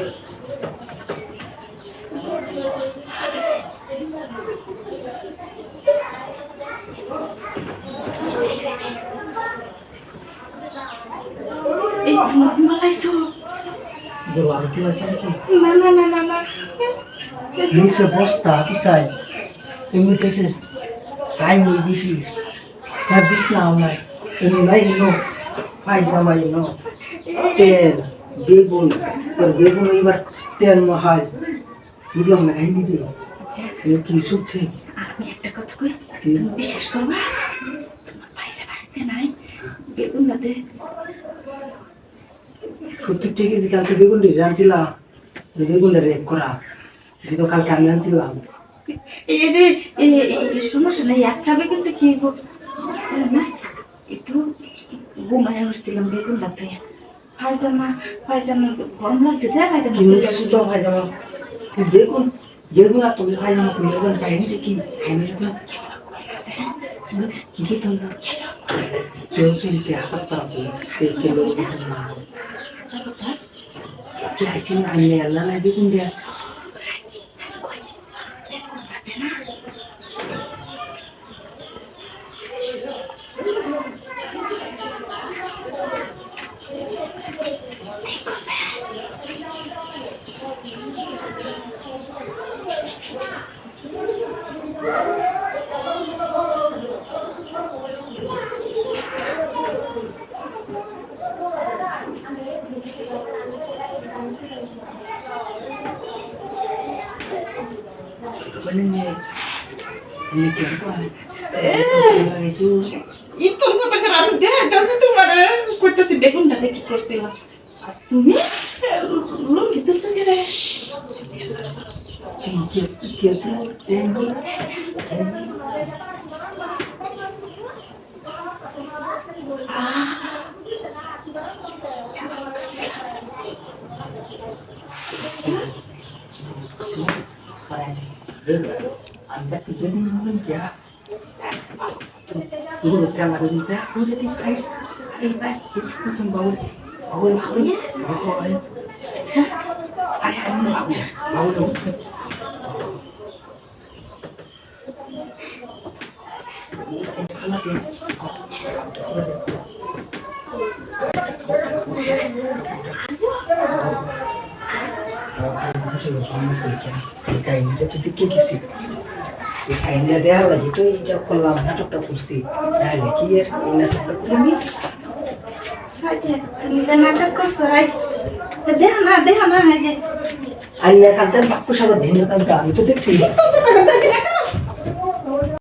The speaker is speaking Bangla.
এই তোমার মালাইছো বলো আর কি আছে নাকি না? না না না না নিচে বস্তা পিছাই এমনি দেখছে সাই মুই বেশি হ্যাঁ বিছনা আমার এমনি নাই নো পায়জামা নো তেল বেগুন তোর বেগুন এবার তেল মহাল বুঝলাম না খাই দিদি কি শুনছে আমি একটা কথা কই বিশ্বাস করবা তোমার পয়সা নাই বেগুন রাতে সত্তর টাকা যে কালকে বেগুন দিয়ে আনছিলাম বেগুনটা রেপ করা এটা তো কালকে আমি আনছিলাম। এই যে সমস্যা নেই একটা বেগুনটা কি গো না একটু ঘুমায় হচ্ছিলাম বেগুন রাতে পায়জামা পায়জামা তো গরম লাগছে যা পায়জামা সুতো পায়জামা তুই বেগুন বেগুন আর তুমি পায়জামা তুমি বেগুন খাইনি কি? খাইনি বেগুন আছে। কি কি তোমরা কেউ চুরিতে আসার তারা এই কেলো বেগুন না আচ্ছা কথা কি আইসি না আইনে আল্লাহ না বেগুন দেয়া মানে এনে কেন পায় লাগাইছো ই তোর কথা আমি দেখাচ্ছি তোমার। করতেছি বেগুনটা দেখি করছিলাম আর তুমি? লুঙ্গি কে কি কি কি আছে এঙ্গি anda menjadi Ibu berkata tay, aku jadi baik, baik, baik, itu membawa, bawa aku, bawa aku, ayah ini bawa, bawa aku. Thank you. কাহিনীটা তো দেখে গেছি এই কাহিনীটা দেওয়া লাগে তো এই যা করলাম নাটকটা করছি তাহলে কি এর এই নাটকটা করিনি তুমি তো নাটক করছ দেখ না দেখ না যে। না কাঁদতে বাক্য সাগর ধেনে কাঁদতে আমি তো দেখছি।